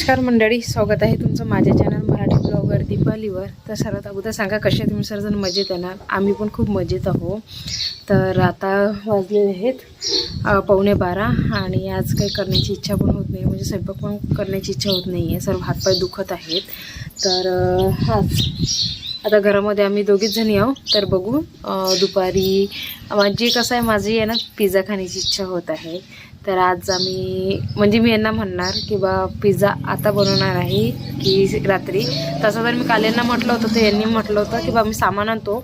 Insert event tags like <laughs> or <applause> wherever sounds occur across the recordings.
नमस्कार मंडळी स्वागत आहे तुमचं माझ्या चॅनल मराठी ब्लॉगर दीपालीवर तर सर्वात अगोदर सांगा कसे तुम्ही सर्वजण मजेत येणार आम्ही पण खूप मजेत आहो. तर आता वाजलेले आहेत पावणे बारा आणि आज काही करण्याची इच्छा पण होत नाही. म्हणजे स्वयंपाक पण करण्याची इच्छा होत नाही आहे सर्व हातपाय दुखत आहेत. तर आज हाच आता घरामध्ये आम्ही दोघीच जणी आहो तर बघू दुपारी माझी कसं आहे माझी आहे ना पिझ्झा खाण्याची इच्छा होत आहे. तर आज आम्ही म्हणजे मी यांना म्हणणार की बा पिझ्झा आता बनवणार आहे की रात्री. तसं तर मी काल यांना म्हटलं होतं तर यांनी म्हटलं होतं की बा मी सामान आणतो.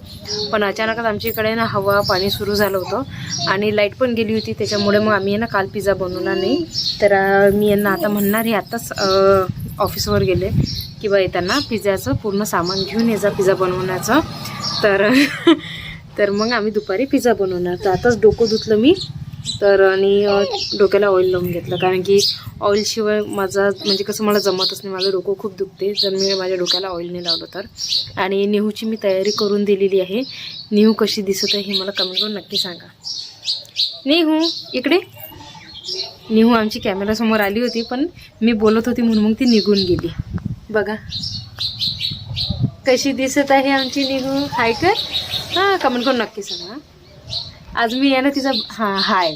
पण अचानकच आमच्या इकडे ना हवा पाणी सुरू झालं होतं आणि लाइट पण गेली होती. त्याच्यामुळे मग आम्ही आहे ना काल पिझ्झा बनवला नाही. तर मी यांना आता म्हणणार हे आत्ताच ऑफिसवर गेले की किंवा येताना पिझ्झाचं पूर्ण सामान घेऊन यायचा पिझ्झा बनवण्याचं. तर <laughs> तर मग आम्ही दुपारी पिझ्झा बनवणार. तर आताच डोकं धुतलं मी. तर आणि डोक्याला ऑइल लावून घेतलं. कारण की ऑइलशिवाय माझा म्हणजे कसं मला जमतच नाही. माझं डोकं खूप दुखते तर मी माझ्या डोक्याला ऑइल नाही लावलं तर. आणि नेहूची मी तयारी करून दिलेली आहे. नेहू कशी दिसत आहे हे मला कमेंट करून नक्की सांगा. नेहू इकडे. निहू आमची कॅमेरासमोर आली होती पण मी बोलत होती म्हणून मग ती निघून गेली. बघा. कशी दिसत आहे आमची निहू? हाय कर हां कमेंट करून नक्की सांगा. आज मी आहे ना तिचा हां हाय.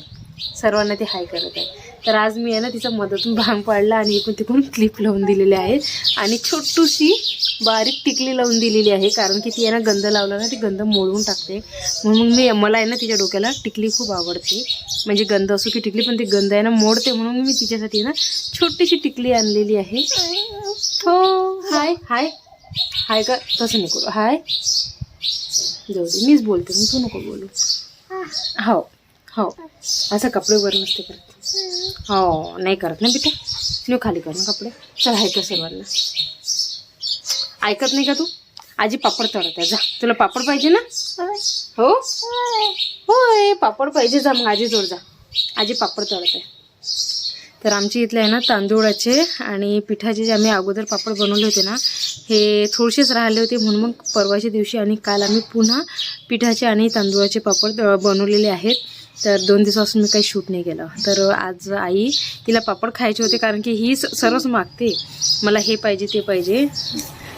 सर्वांना ती हाय करत आहे. तर आज मी आहे ना तिचा मदतून भांग पाडला आणि इकडून तिकडून क्लिप लावून दिलेले आहेत आणि छोटूशी बारीक टिकली लावून दिलेली आहे कारण की ती आहे ना गंध लावला ना ती गंध मोडून टाकते. म्हणून मी मला आहे ना तिच्या डोक्याला टिकली खूप आवडते. म्हणजे गंध असो की टिकली पण ती गंध आहे ना मोडते म्हणून मी तिच्यासाठी ना छोटीशी टिकली आणलेली आहे. हो हाय हाय. हाय का? तसं नको हाय. जाऊ दे मीच बोलते मग तू नको बोलू. हो हो. असं कपडे वर नसते करत. हो नाही करत ना बेटा तू खाली कर ना कपडे. चल हाय का सर्वांना. ऐकत नाही का तू? आजी पापड तळत आहे जा. तुला पापड पाहिजे ना? हो? होय. पापड पाहिजे. जा मग आजी जोड जा. आजी पापड तळत आहे तर आमच्या इथले आहे ना तांदूळाचे आणि पिठाचे जे आम्ही अगोदर पापड बनवले होते ना हे थोडेसेच राहिले होते. म्हणून मग परवाच्या दिवशी आणि काल आम्ही पुन्हा पिठाचे आणि तांदूळाचे पापड बनवलेले आहेत. तर दोन दिवसापासून मी काही शूट नाही केलं. तर आज आई तिला पापड खायचे होते कारण की ही सर्वच मागते. मला हे पाहिजे ते पाहिजे.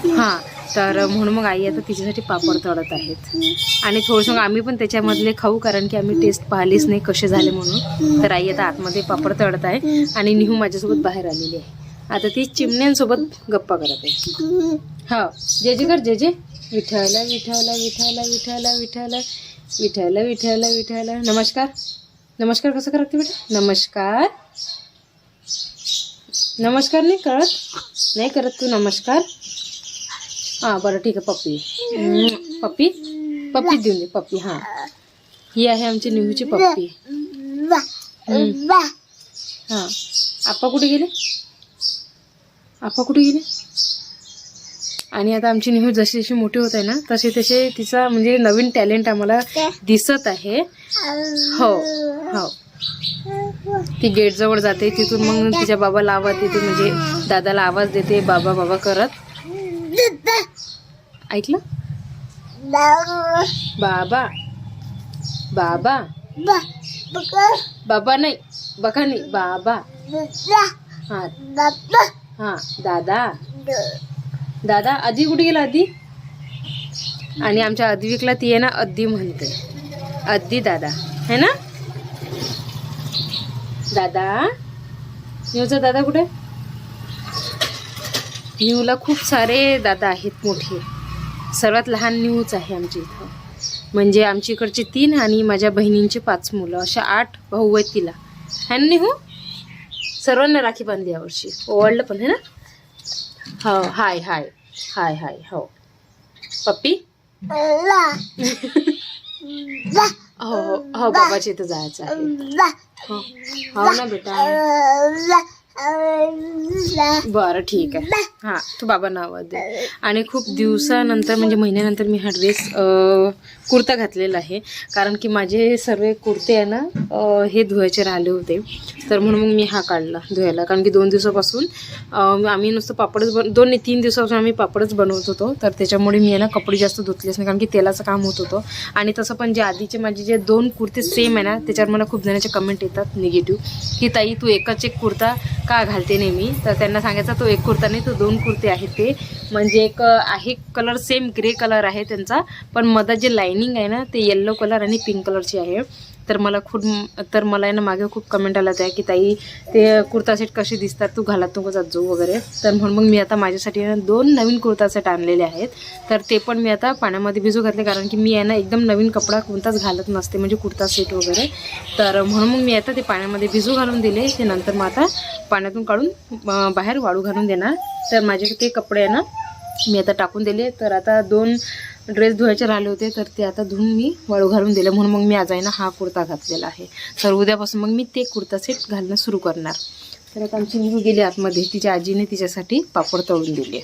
हां तर म्हणून मग आई आता तिच्यासाठी पापड तळत आहेत. आणि थोडंसं मग आम्ही पण त्याच्यामधले खाऊ कारण की आम्ही टेस्ट पाहिलीच नाही कसे झाले म्हणून. तर आई आता आतमध्ये पापड तळत आहे आणि निहू माझ्यासोबत बाहेर आलेली आहे. आता ती चिमण्यांसोबत गप्पा करत आहे. हो जे जे कर जे जे विठ्ठला विठ्ठला विठ्ठला विठ्ठला विठ्ठला विठ्ठला विठ्ठला विठ्ठला. नमस्कार. नमस्कार कसं करते बेटा? नमस्कार. नमस्कार नाही करत? नाही करत तू नमस्कार? हां बरं ठीक आहे पप्पी. पप्पी? पप्पी देऊन दे पप्पी हां. ही आहे आमची निहूची पप्पी. हां. आप्पा कुठे गेले? आप्पा कुठे गेले? आणि आता आमची निहू जशी जशी मोठी होत आहे ना तसे तसे तिचा म्हणजे नवीन टॅलेंट आम्हाला दिसत आहे. हो हो. ती गेटजवळ जाते तिथून मग तिच्या बाबाला आवाज देते म्हणजे दादाला आवाज देते बाबा बाबा करत. ऐकलं? बाबा. बाबा. बाबा नाही बघा नाही बाबा. हा. हा दादा. दादा आधी कुठे गेला आधी? आणि आमच्या अद्विकला ती आहे ना अद्दी म्हणते. अद्दी दादा. है ना? दादा? न्यूचा दादा कुठे? न्यूला खूप सारे दादा आहेत मोठे. सर्वात लहान न्यूच आहे आमच्या इथं. म्हणजे आमच्या इकडचे तीन आणि माझ्या बहिणींचे पाच मुलं. अशा आठ भाऊ आहेत तिला. है ना निहू? सर्वांना राखी बांधली यावर्षी ओवाळलं पण है ना? हो हाय हाय हाय हाय हो. पप्पी? हो हो हो बाबाच्या इथं जायचं आहे. हो हो ना बेटा. बरं ठीक आहे. हां तू बाबा नाव दे आणि खूप दिवसानंतर म्हणजे महिन्यानंतर मी हा ड्रेस कुर्ता घातलेला आहे. कारण की माझे सर्व कुर्ते आहे ना हे धुवायचे राहिले होते. तर म्हणून मग मी हा काढला धुवायला. कारण की दोन दिवसापासून आम्ही नुसतं पापडच बन दोन नाही तीन दिवसापासून आम्ही पापडच बनवत होतो. तर त्याच्यामुळे मी आहे ना कपडे जास्त धुतलेच नाही. कारण की तेलाचं काम होत होतं. आणि तसं पण जे आधीचे माझे जे दोन कुर्ते सेम आहे ना त्याच्यावर मला खूप जणांचे कमेंट येतात निगेटिव्ह की ताई तू एकच एक कुर्ता का घालते नेहमी? तर त्यांना सांगायचा तो एक कुर्ता नाही तो दोन कुर्ते आहेत ते. म्हणजे एक आहे कलर सेम ग्रे कलर आहे त्यांचा पण मधात जे लाईनिंग आहे ना ते येल्लो कलर आणि पिंक कलरची आहे. तर मला खूप तर मला आहे ना मागे खूप कमेंट आला त्या की ताई ते कुर्ता सेट कसे दिसतात? तू घालत नको जात जाऊ वगैरे. तर म्हणून मग मी आता माझ्यासाठी ना दोन नवीन कुर्ता सेट आणलेले आहेत. तर ते पण मी आता पाण्यामध्ये भिजू घातले कारण की मी आहे ना एकदम नवीन कपडा कोणताच घालत नसते म्हणजे कुर्ता सेट वगैरे. तर म्हणून मग मी आता ते पाण्यामध्ये भिजू घालून दिले. ते नंतर मग आता पाण्यातून काढून बाहेर वाळू घालून देणार. तर माझे ते कपडे आहे ना मी आता टाकून दिले. तर आता दोन ड्रेस धुवायचे राहिले होते तर ते आता धुवून मी वाळू घालून दिलं. म्हणून मग मी आज आहे ना हा कुर्ता घातलेला आहे. तर उद्यापासून मग मी ते कुर्ता सेट घालणं सुरू करणार. तर आता आमची मुली गेली आतमध्ये. तिच्या आजीने तिच्यासाठी पापड तळून दिले.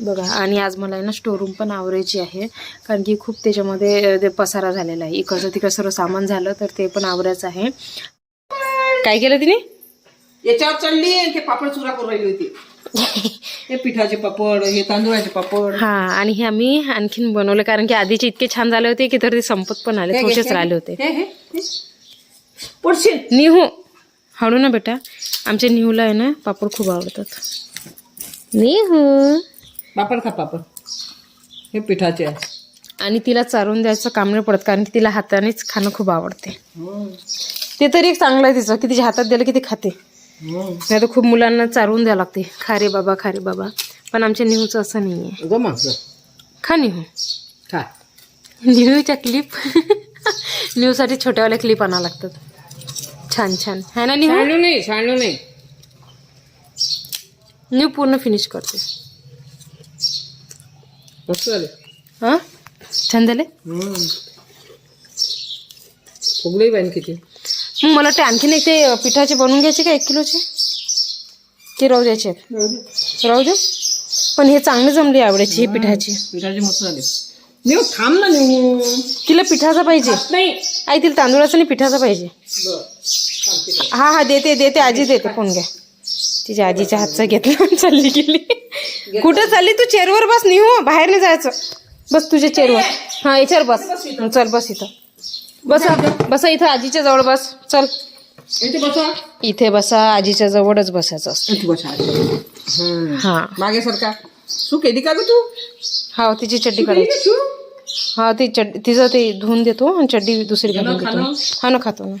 बघा आणि आज मला आहे ना स्टोरूम पण आवरायची आहे. कारण की खूप त्याच्यामध्ये ते पसारा झालेला आहे. इकडचं तिकडं सर्व सामान झालं तर ते पण आवरायचं आहे. काय केलं तिने? याच्यावर चढली ते पापड चुरा करून राहिली होती. हे पिठाचे पापड हे तांदूळाचे पापड. हा आणि हे आम्ही आणखीन बनवले कारण की आधीचे इतके छान झाले होते की तर ते संपत पण आले थोडेसेच हे राहिले होते. पडशील निहू हळू ना बेटा. आमच्या निहूला आहे ना पापड खूप आवडतात. निहू. पापड खा पापड. हे पिठाचे आहे. आणि तिला चारून द्यायचं काम नाही पडत कारण की तिला हातानेच खाणं खूप आवडते. ते तरी एक चांगलं आहे तिचं की तिच्या हातात दिलं की ती खाते. नाही तर खूप मुलांना चारवून द्यावं लागते. खा रे बाबा खा रे बाबा. पण आमच्या निहूचं असं नाही आहे खा निहू. खा. निहूच्या क्लिप <laughs> निहूसाठी छोट्यावाल्या क्लिप आणावं लागतात. छान छान. है ना निहू? सांडू नाही सांडू नाही. निहू पूर्ण फिनिश करते. मस्त झाले. हां? छान झाले? फुगले बाईन किती. मग मला ते आणखीन एक ते पिठाचे बनवून घ्यायचे का एक किलोचे? ते राहू द्यायचे. राहू दे पण हे चांगले जमले आवडायचे हे पिठाचे. पिठाचे मस्त झाले. नेऊ थांब ना नेऊ. तिला पिठाचा पाहिजे. नाही. आई तिला तांदूळाचा आणि पिठाचा पाहिजे. हा हा देते देते आजी देते फोन घ्या. तिच्या आजीच्या हातचा घेतला आणि चालली गेली. कुठं चालली तू? चेअरवर बस नाही बाहेर नाही जायचं. बस तुझ्या चेअरवर. हा याच्यावर बस. चल बस इथं. बस बसा इथं आजीच्या जवळ बस. चल. इथे बसा. इथे बसा आजीच्या जवळच बसायचं असतं. इथे बसा हम्म. हा. मागे सरका. तू केली का ग तू? हा तिची चड्डी काढायची तू? हा ती चड्डी तिचं ते धुवून देतो आणि चड्डी दुसरी घालून देतो. खाणं? हा ना खातो ना.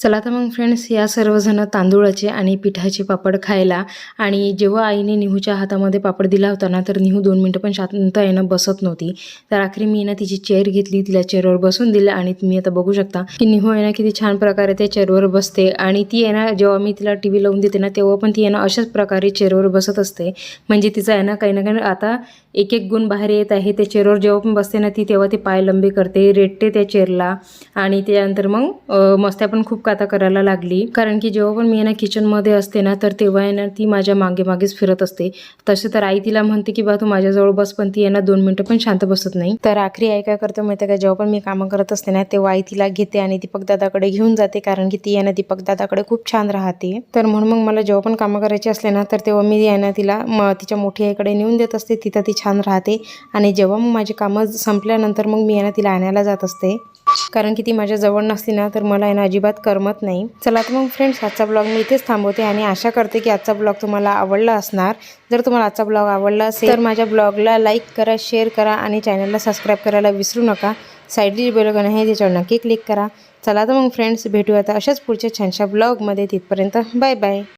चला तर मग फ्रेंड्स या सर्वजणं तांदूळाचे आणि पिठाचे पापड खायला. आणि जेव्हा आईने निहूच्या हातामध्ये पापड दिला होता ना तर निहू दोन मिनटं पण शांत येणं बसत नव्हती. तर आखरी मी ना तिची चेअर घेतली तिला चेअरवर बसून दिलं आणि तुम्ही आता बघू शकता की निहू आहे ना किती छान प्रकारे त्या चेअरवर बसते. आणि ती आहे ना जेव्हा मी तिला टी व्ही लावून देते ना तेव्हा पण ती आहे ना अशाच प्रकारे चेअरवर बसत असते. म्हणजे तिचा आहे ना काही ना काही आता एक एक गुण बाहेर येत आहे. त्या चेअरवर जेव्हा पण बसते ना ती तेव्हा ती पाय लंबे करते रेटते त्या चेअरला आणि त्यानंतर मग मस्त्या पण खूप आता करायला लागली. कारण की जेव्हा पण मी आहे ना किचनमध्ये असते ना तर तेव्हा आहे ना ती माझ्या मागे मागेच फिरत असते. तसे तर आई तिला म्हणते की बा तू माझ्याजवळ बस पण ती आहे ना दोन मिनटं पण शांत बसत नाही. तर आखरी आई काय करते माहिती आहे का? जेव्हा पण मी कामं करत असते ना तेव्हा आई तिला घेते आणि दीपक दादाकडे घेऊन जाते. कारण की ती आहे ना दीपक दादाकडे खूप छान राहते. तर म्हणून मग मला जेव्हा पण कामं करायची असले ना तर तेव्हा मी आहे ना तिला म तिच्या मोठी आईकडे नेऊन देत असते. तिथं ती छान राहते. आणि जेव्हा मग माझी कामं संपल्यानंतर मग मी आहे ना तिला आणायला जात असते. कारण की ती माझ्या जवळ नसती ना तर मला यानं अजिबात करमत नाही. चला तर मग फ्रेंड्स आजचा ब्लॉग मी इथेच थांबवते आणि आशा करते की आजचा ब्लॉग तुम्हाला आवडला असणार. जर तुम्हाला आजचा ब्लॉग आवडला असेल तर माझ्या ब्लॉगला लाईक करा शेअर करा आणि चॅनलला सबस्क्राईब करायला विसरू नका. साईडची बेलगन आहे त्याच्यावर नक्की क्लिक करा. चला तर मग फ्रेंड्स भेटूया आता अशाच पुढच्या छानशा ब्लॉगमध्ये तिथपर्यंत बाय बाय